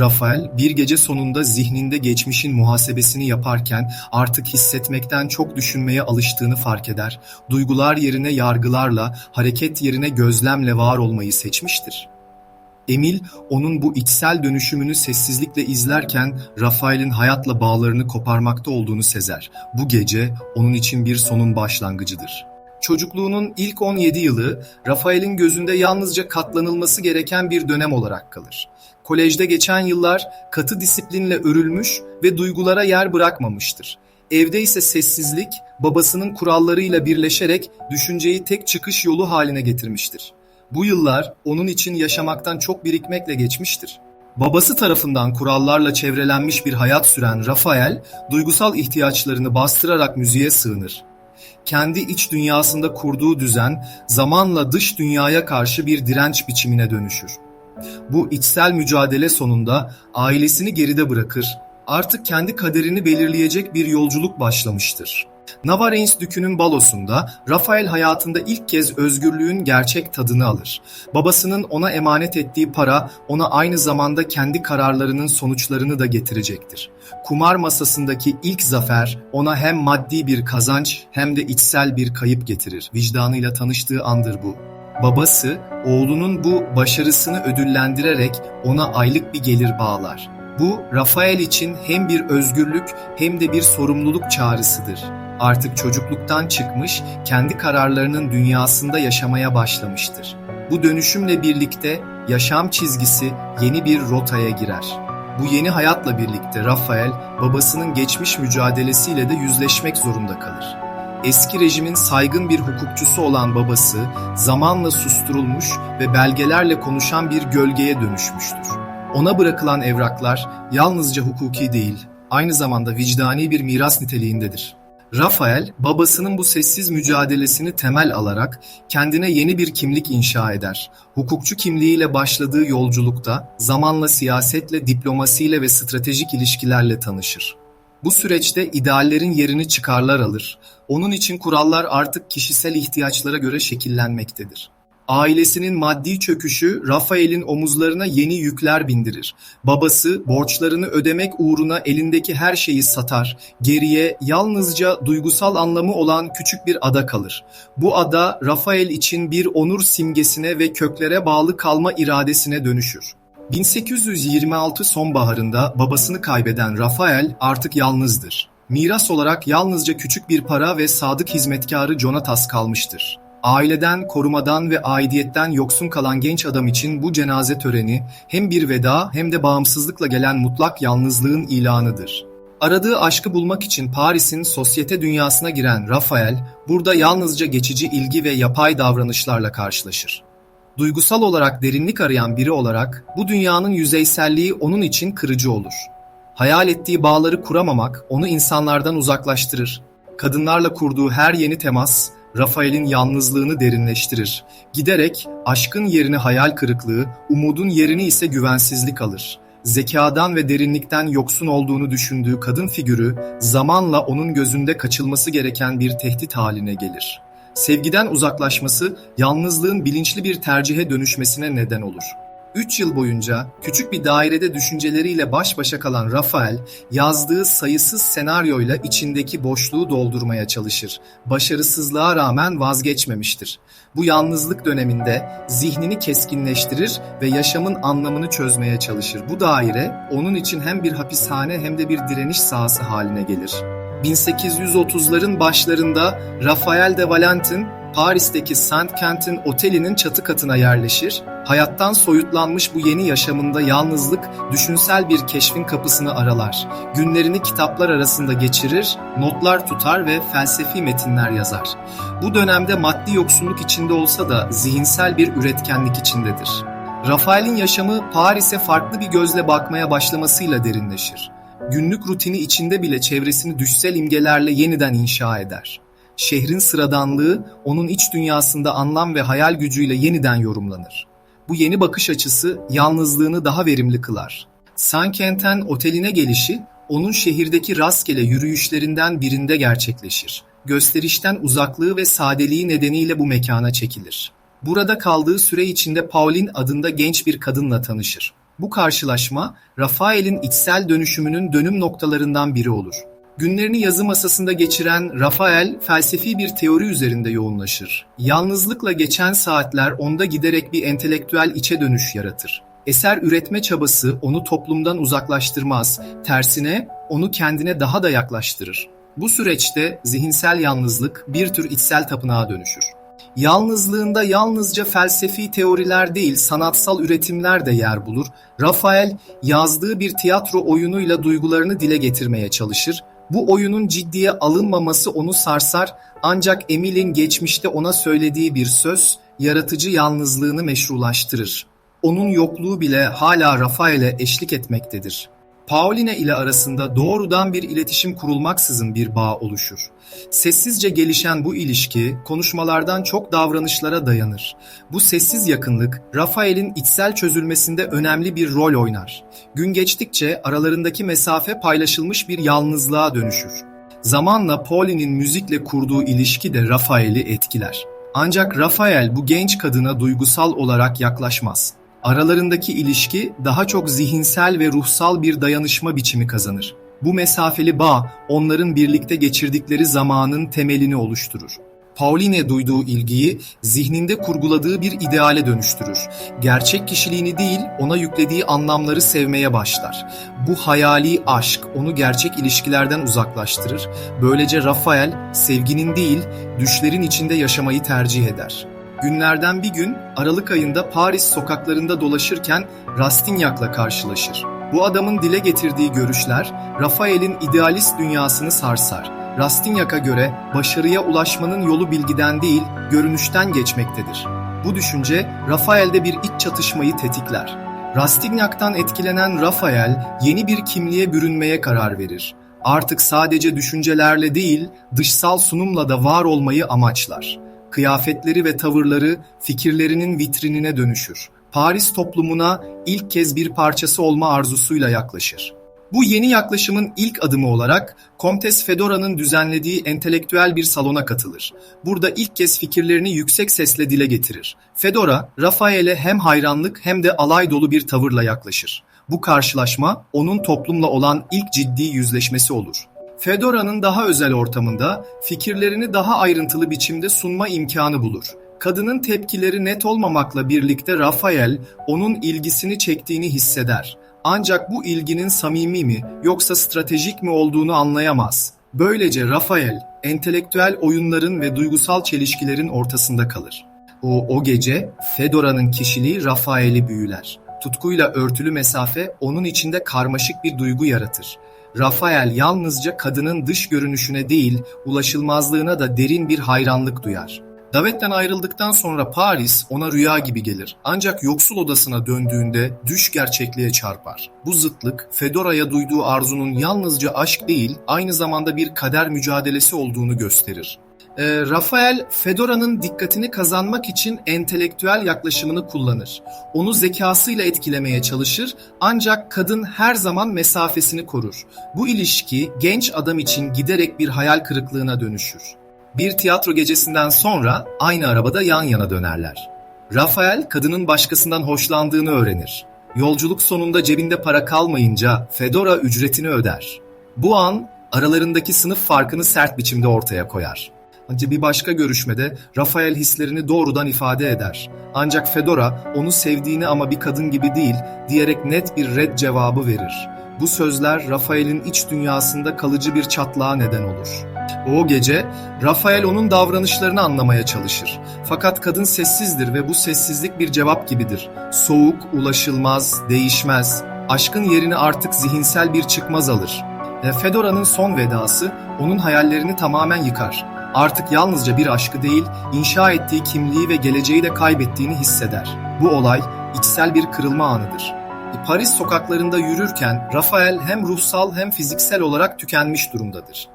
Rafael, bir gece sonunda zihninde geçmişin muhasebesini yaparken artık hissetmekten çok düşünmeye alıştığını fark eder. Duygular yerine yargılarla, hareket yerine gözlemle var olmayı seçmiştir. Emil, onun bu içsel dönüşümünü sessizlikle izlerken Rafael'in hayatla bağlarını koparmakta olduğunu sezer. Bu gece onun için bir sonun başlangıcıdır. Çocukluğunun ilk 17 yılı Rafael'in gözünde yalnızca katlanılması gereken bir dönem olarak kalır. Kolejde geçen yıllar katı disiplinle örülmüş ve duygulara yer bırakmamıştır. Evde ise sessizlik babasının kurallarıyla birleşerek düşünceyi tek çıkış yolu haline getirmiştir. Bu yıllar onun için yaşamaktan çok birikmekle geçmiştir. Babası tarafından kurallarla çevrelenmiş bir hayat süren Rafael, duygusal ihtiyaçlarını bastırarak müziğe sığınır. Kendi iç dünyasında kurduğu düzen zamanla dış dünyaya karşı bir direnç biçimine dönüşür. Bu içsel mücadele sonunda ailesini geride bırakır, artık kendi kaderini belirleyecek bir yolculuk başlamıştır. Navarrese Dükü'nün balosunda Rafael hayatında ilk kez özgürlüğün gerçek tadını alır. Babasının ona emanet ettiği para ona aynı zamanda kendi kararlarının sonuçlarını da getirecektir. Kumar masasındaki ilk zafer ona hem maddi bir kazanç hem de içsel bir kayıp getirir. Vicdanıyla tanıştığı andır bu. Babası oğlunun bu başarısını ödüllendirerek ona aylık bir gelir bağlar. Bu Rafael için hem bir özgürlük hem de bir sorumluluk çağrısıdır. Artık çocukluktan çıkmış, kendi kararlarının dünyasında yaşamaya başlamıştır. Bu dönüşümle birlikte yaşam çizgisi yeni bir rotaya girer. Bu yeni hayatla birlikte Rafael, babasının geçmiş mücadelesiyle de yüzleşmek zorunda kalır. Eski rejimin saygın bir hukukçusu olan babası, zamanla susturulmuş ve belgelerle konuşan bir gölgeye dönüşmüştür. Ona bırakılan evraklar yalnızca hukuki değil, aynı zamanda vicdani bir miras niteliğindedir. Rafael, babasının bu sessiz mücadelesini temel alarak kendine yeni bir kimlik inşa eder. Hukukçu kimliğiyle başladığı yolculukta zamanla siyasetle, diplomasiyle ve stratejik ilişkilerle tanışır. Bu süreçte ideallerin yerini çıkarlar alır. Onun için kurallar artık kişisel ihtiyaçlara göre şekillenmektedir. Ailesinin maddi çöküşü Rafael'in omuzlarına yeni yükler bindirir. Babası borçlarını ödemek uğruna elindeki her şeyi satar. Geriye yalnızca duygusal anlamı olan küçük bir ada kalır. Bu ada Rafael için bir onur simgesine ve köklere bağlı kalma iradesine dönüşür. 1826 sonbaharında babasını kaybeden Rafael artık yalnızdır. Miras olarak yalnızca küçük bir para ve sadık hizmetkarı Jonatas kalmıştır. Aileden, korumadan ve aidiyetten yoksun kalan genç adam için bu cenaze töreni hem bir veda hem de bağımsızlıkla gelen mutlak yalnızlığın ilanıdır. Aradığı aşkı bulmak için Paris'in sosyete dünyasına giren Rafael, burada yalnızca geçici ilgi ve yapay davranışlarla karşılaşır. Duygusal olarak derinlik arayan biri olarak bu dünyanın yüzeyselliği onun için kırıcı olur. Hayal ettiği bağları kuramamak onu insanlardan uzaklaştırır. Kadınlarla kurduğu her yeni temas Rafael'in yalnızlığını derinleştirir. Giderek aşkın yerini hayal kırıklığı, umudun yerini ise güvensizlik alır. Zekadan ve derinlikten yoksun olduğunu düşündüğü kadın figürü zamanla onun gözünde kaçılması gereken bir tehdit haline gelir. Sevgiden uzaklaşması yalnızlığın bilinçli bir tercihe dönüşmesine neden olur. Üç yıl boyunca küçük bir dairede düşünceleriyle baş başa kalan Rafael, yazdığı sayısız senaryoyla içindeki boşluğu doldurmaya çalışır. Başarısızlığa rağmen vazgeçmemiştir. Bu yalnızlık döneminde zihnini keskinleştirir ve yaşamın anlamını çözmeye çalışır. Bu daire onun için hem bir hapishane hem de bir direniş sahası haline gelir. 1830'ların başlarında Rafael de Valentin Paris'teki Saint Quentin Oteli'nin çatı katına yerleşir, hayattan soyutlanmış bu yeni yaşamında yalnızlık, düşünsel bir keşfin kapısını aralar. Günlerini kitaplar arasında geçirir, notlar tutar ve felsefi metinler yazar. Bu dönemde maddi yoksunluk içinde olsa da zihinsel bir üretkenlik içindedir. Rafael'in yaşamı Paris'e farklı bir gözle bakmaya başlamasıyla derinleşir. Günlük rutini içinde bile çevresini düşsel imgelerle yeniden inşa eder şehrin sıradanlığı onun iç dünyasında anlam ve hayal gücüyle yeniden yorumlanır. Bu yeni bakış açısı yalnızlığını daha verimli kılar. Saint-Quentin oteline gelişi onun şehirdeki rastgele yürüyüşlerinden birinde gerçekleşir. Gösterişten uzaklığı ve sadeliği nedeniyle bu mekana çekilir. Burada kaldığı süre içinde Pauline adında genç bir kadınla tanışır. Bu karşılaşma, Rafael'in içsel dönüşümünün dönüm noktalarından biri olur. Günlerini yazı masasında geçiren Rafael felsefi bir teori üzerinde yoğunlaşır. Yalnızlıkla geçen saatler onda giderek bir entelektüel içe dönüş yaratır. Eser üretme çabası onu toplumdan uzaklaştırmaz, tersine onu kendine daha da yaklaştırır. Bu süreçte zihinsel yalnızlık bir tür içsel tapınağa dönüşür. Yalnızlığında yalnızca felsefi teoriler değil, sanatsal üretimler de yer bulur. Rafael yazdığı bir tiyatro oyunuyla duygularını dile getirmeye çalışır. Bu oyunun ciddiye alınmaması onu sarsar ancak Emil'in geçmişte ona söylediği bir söz yaratıcı yalnızlığını meşrulaştırır. Onun yokluğu bile hala Rafael'e eşlik etmektedir. Pauline ile arasında doğrudan bir iletişim kurulmaksızın bir bağ oluşur. Sessizce gelişen bu ilişki konuşmalardan çok davranışlara dayanır. Bu sessiz yakınlık Rafael'in içsel çözülmesinde önemli bir rol oynar. Gün geçtikçe aralarındaki mesafe paylaşılmış bir yalnızlığa dönüşür. Zamanla Pauline'in müzikle kurduğu ilişki de Rafael'i etkiler. Ancak Rafael bu genç kadına duygusal olarak yaklaşmaz. Aralarındaki ilişki daha çok zihinsel ve ruhsal bir dayanışma biçimi kazanır. Bu mesafeli bağ onların birlikte geçirdikleri zamanın temelini oluşturur. Pauline duyduğu ilgiyi zihninde kurguladığı bir ideale dönüştürür. Gerçek kişiliğini değil, ona yüklediği anlamları sevmeye başlar. Bu hayali aşk onu gerçek ilişkilerden uzaklaştırır. Böylece Rafael sevginin değil, düşlerin içinde yaşamayı tercih eder. Günlerden bir gün Aralık ayında Paris sokaklarında dolaşırken Rastignac'la karşılaşır. Bu adamın dile getirdiği görüşler Rafael'in idealist dünyasını sarsar. Rastignac'a göre başarıya ulaşmanın yolu bilgiden değil, görünüşten geçmektedir. Bu düşünce Rafael'de bir iç çatışmayı tetikler. Rastignac'tan etkilenen Rafael yeni bir kimliğe bürünmeye karar verir. Artık sadece düşüncelerle değil, dışsal sunumla da var olmayı amaçlar kıyafetleri ve tavırları fikirlerinin vitrinine dönüşür. Paris toplumuna ilk kez bir parçası olma arzusuyla yaklaşır. Bu yeni yaklaşımın ilk adımı olarak Komtes Fedora'nın düzenlediği entelektüel bir salona katılır. Burada ilk kez fikirlerini yüksek sesle dile getirir. Fedora, Rafael'e hem hayranlık hem de alay dolu bir tavırla yaklaşır. Bu karşılaşma onun toplumla olan ilk ciddi yüzleşmesi olur. Fedora'nın daha özel ortamında fikirlerini daha ayrıntılı biçimde sunma imkanı bulur. Kadının tepkileri net olmamakla birlikte Rafael onun ilgisini çektiğini hisseder. Ancak bu ilginin samimi mi yoksa stratejik mi olduğunu anlayamaz. Böylece Rafael entelektüel oyunların ve duygusal çelişkilerin ortasında kalır. O, o gece Fedora'nın kişiliği Rafael'i büyüler. Tutkuyla örtülü mesafe onun içinde karmaşık bir duygu yaratır. Rafael yalnızca kadının dış görünüşüne değil, ulaşılmazlığına da derin bir hayranlık duyar. Davet'ten ayrıldıktan sonra Paris ona rüya gibi gelir. Ancak yoksul odasına döndüğünde düş gerçekliğe çarpar. Bu zıtlık Fedora'ya duyduğu arzunun yalnızca aşk değil, aynı zamanda bir kader mücadelesi olduğunu gösterir. E, Rafael, Fedora'nın dikkatini kazanmak için entelektüel yaklaşımını kullanır. Onu zekasıyla etkilemeye çalışır ancak kadın her zaman mesafesini korur. Bu ilişki genç adam için giderek bir hayal kırıklığına dönüşür. Bir tiyatro gecesinden sonra aynı arabada yan yana dönerler. Rafael kadının başkasından hoşlandığını öğrenir. Yolculuk sonunda cebinde para kalmayınca Fedora ücretini öder. Bu an aralarındaki sınıf farkını sert biçimde ortaya koyar. Ancak bir başka görüşmede Rafael hislerini doğrudan ifade eder. Ancak Fedora onu sevdiğini ama bir kadın gibi değil diyerek net bir red cevabı verir. Bu sözler Rafael'in iç dünyasında kalıcı bir çatlağa neden olur. O gece Rafael onun davranışlarını anlamaya çalışır. Fakat kadın sessizdir ve bu sessizlik bir cevap gibidir. Soğuk, ulaşılmaz, değişmez. Aşkın yerini artık zihinsel bir çıkmaz alır. Fedora'nın son vedası onun hayallerini tamamen yıkar artık yalnızca bir aşkı değil, inşa ettiği kimliği ve geleceği de kaybettiğini hisseder. Bu olay içsel bir kırılma anıdır. Paris sokaklarında yürürken Rafael hem ruhsal hem fiziksel olarak tükenmiş durumdadır.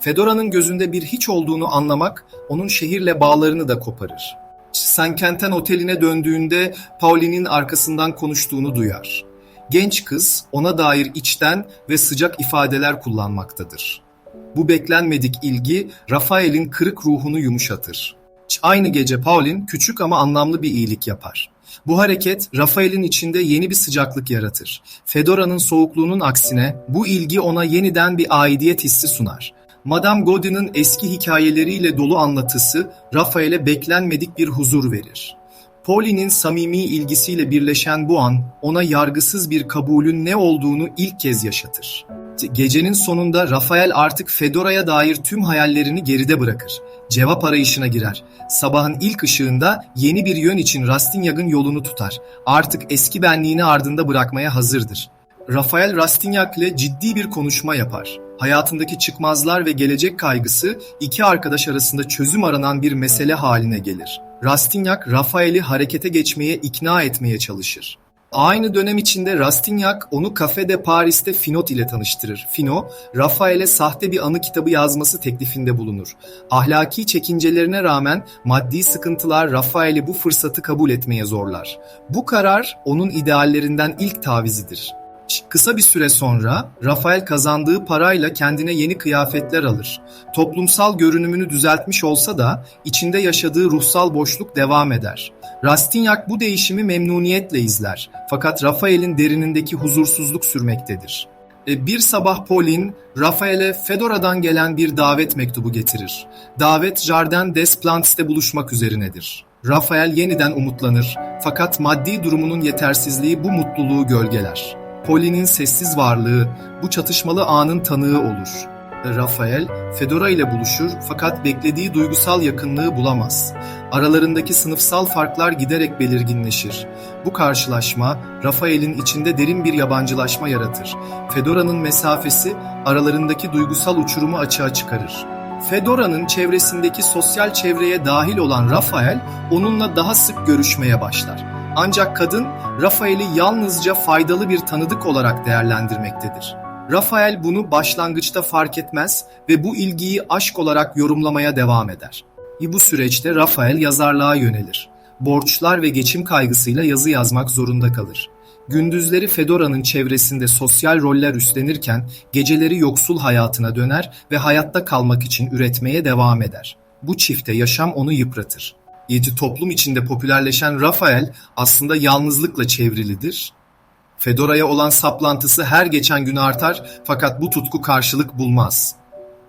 Fedora'nın gözünde bir hiç olduğunu anlamak onun şehirle bağlarını da koparır. Saint-Quentin oteline döndüğünde Pauline'in arkasından konuştuğunu duyar. Genç kız ona dair içten ve sıcak ifadeler kullanmaktadır. Bu beklenmedik ilgi Rafael'in kırık ruhunu yumuşatır. Aynı gece Pauline küçük ama anlamlı bir iyilik yapar. Bu hareket Rafael'in içinde yeni bir sıcaklık yaratır. Fedora'nın soğukluğunun aksine bu ilgi ona yeniden bir aidiyet hissi sunar. Madame Godin'in eski hikayeleriyle dolu anlatısı Rafael'e beklenmedik bir huzur verir. Pauline'in samimi ilgisiyle birleşen bu an ona yargısız bir kabulün ne olduğunu ilk kez yaşatır. Gecenin sonunda Rafael artık Fedora'ya dair tüm hayallerini geride bırakır. Cevap arayışına girer. Sabahın ilk ışığında yeni bir yön için Rastignac'ın yolunu tutar. Artık eski benliğini ardında bırakmaya hazırdır. Rafael Rastignac ile ciddi bir konuşma yapar. Hayatındaki çıkmazlar ve gelecek kaygısı iki arkadaş arasında çözüm aranan bir mesele haline gelir. Rastignac, Rafael'i harekete geçmeye ikna etmeye çalışır. Aynı dönem içinde Rastignac onu Café de Paris'te Finot ile tanıştırır. Finot, Rafael'e sahte bir anı kitabı yazması teklifinde bulunur. Ahlaki çekincelerine rağmen maddi sıkıntılar Rafael'i bu fırsatı kabul etmeye zorlar. Bu karar onun ideallerinden ilk tavizidir. Kısa bir süre sonra Rafael kazandığı parayla kendine yeni kıyafetler alır. Toplumsal görünümünü düzeltmiş olsa da içinde yaşadığı ruhsal boşluk devam eder. Rastignac bu değişimi memnuniyetle izler. Fakat Rafael'in derinindeki huzursuzluk sürmektedir. E, bir sabah Pauline, Rafael'e Fedora'dan gelen bir davet mektubu getirir. Davet Jardin des Plantes'te buluşmak üzerinedir. Rafael yeniden umutlanır fakat maddi durumunun yetersizliği bu mutluluğu gölgeler. Pauline'in sessiz varlığı bu çatışmalı anın tanığı olur. Rafael, Fedora ile buluşur fakat beklediği duygusal yakınlığı bulamaz. Aralarındaki sınıfsal farklar giderek belirginleşir. Bu karşılaşma, Rafael'in içinde derin bir yabancılaşma yaratır. Fedora'nın mesafesi, aralarındaki duygusal uçurumu açığa çıkarır. Fedora'nın çevresindeki sosyal çevreye dahil olan Rafael, onunla daha sık görüşmeye başlar. Ancak kadın, Rafael'i yalnızca faydalı bir tanıdık olarak değerlendirmektedir. Rafael bunu başlangıçta fark etmez ve bu ilgiyi aşk olarak yorumlamaya devam eder. Bu süreçte Rafael yazarlığa yönelir. Borçlar ve geçim kaygısıyla yazı yazmak zorunda kalır. Gündüzleri Fedora'nın çevresinde sosyal roller üstlenirken geceleri yoksul hayatına döner ve hayatta kalmak için üretmeye devam eder. Bu çifte yaşam onu yıpratır. Yedi toplum içinde popülerleşen Rafael aslında yalnızlıkla çevrilidir. Fedora'ya olan saplantısı her geçen gün artar fakat bu tutku karşılık bulmaz.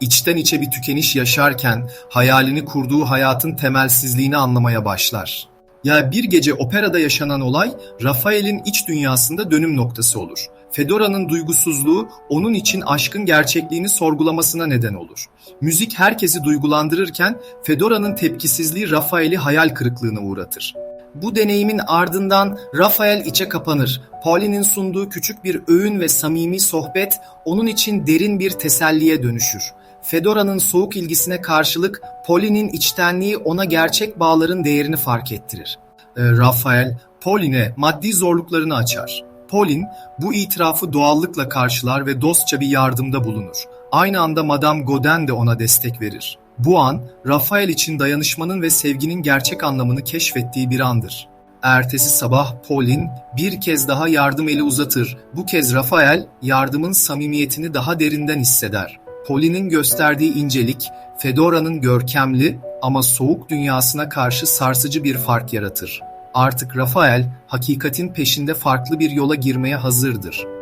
İçten içe bir tükeniş yaşarken hayalini kurduğu hayatın temelsizliğini anlamaya başlar. Ya bir gece operada yaşanan olay Rafael'in iç dünyasında dönüm noktası olur. Fedora'nın duygusuzluğu onun için aşkın gerçekliğini sorgulamasına neden olur. Müzik herkesi duygulandırırken Fedora'nın tepkisizliği Rafael'i hayal kırıklığına uğratır. Bu deneyimin ardından Rafael içe kapanır. Pauline'in sunduğu küçük bir öğün ve samimi sohbet onun için derin bir teselliye dönüşür. Fedora'nın soğuk ilgisine karşılık Pauline'in içtenliği ona gerçek bağların değerini fark ettirir. E, Rafael, Pauline'e maddi zorluklarını açar. Pauline bu itirafı doğallıkla karşılar ve dostça bir yardımda bulunur. Aynı anda Madame Godin de ona destek verir. Bu an, Rafael için dayanışmanın ve sevginin gerçek anlamını keşfettiği bir andır. Ertesi sabah Pauline bir kez daha yardım eli uzatır. Bu kez Rafael yardımın samimiyetini daha derinden hisseder. Pauline'in gösterdiği incelik, Fedora'nın görkemli ama soğuk dünyasına karşı sarsıcı bir fark yaratır. Artık Rafael, hakikatin peşinde farklı bir yola girmeye hazırdır.